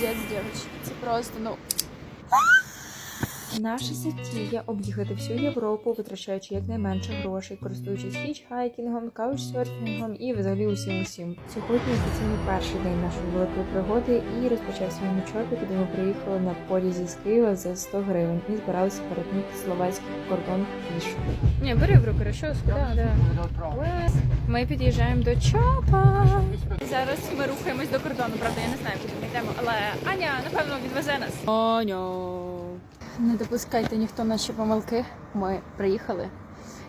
Піздець, девочки. Это просто, ну. Наше затія об'їхати всю Європу, витрачаючи якнайменше грошей, користуючись хічхайкінгом, каучсерфінгом і взагалі усім усім. Сьогодні офіційно перший день нашої великої пригоди і розпочався він учора, коли ми приїхали на потязі з Києва за 100 гривень і збиралися перетнути словацький кордон пішки. Ні, бери в руки, що да, да. Ми під'їжджаємо до Чопа. Зараз ми рухаємось до кордону, правда, я не знаю, куди ми йдемо, але Аня, напевно, відвезе нас. Аня. Не допускайте ніхто наші помилки. Ми приїхали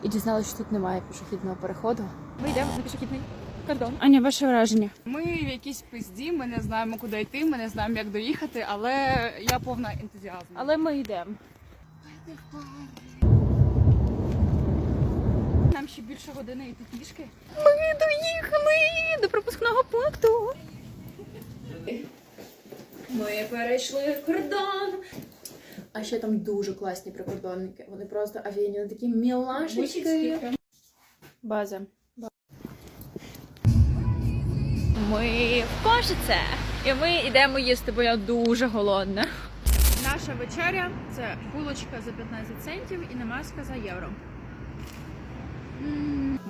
і дізналися, що тут немає пішохідного переходу. Ми йдемо на пішохідний кордон. Аня, ваше враження? Ми в якійсь пизді, ми не знаємо, куди йти, ми не знаємо, як доїхати, але я повна ентузіазму. Але ми йдемо. Нам ще більше години йти пішки. Ми доїхали до пропускного пункту. Ми перейшли кордон. А ще там дуже класні прикордонники. Вони просто офігенні, вони такі мілашечки. База. Ми в Кошице. І ми йдемо їсти, бо я дуже голодна. Наша вечеря це булочка за 15 центів і намазка за євро.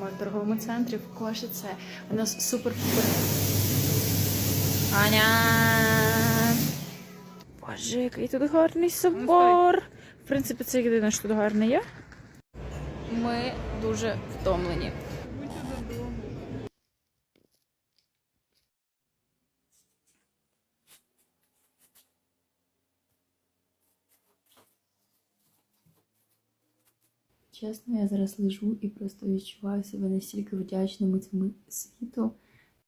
Ми в торговому центрі в Кошице. У нас супер. Аня. Боже, який тут гарний собор. В принципі, це єдине, що тут гарне є. Ми дуже втомлені. Чесно, я зараз лежу і просто відчуваю себе настільки вдячними цьому світу,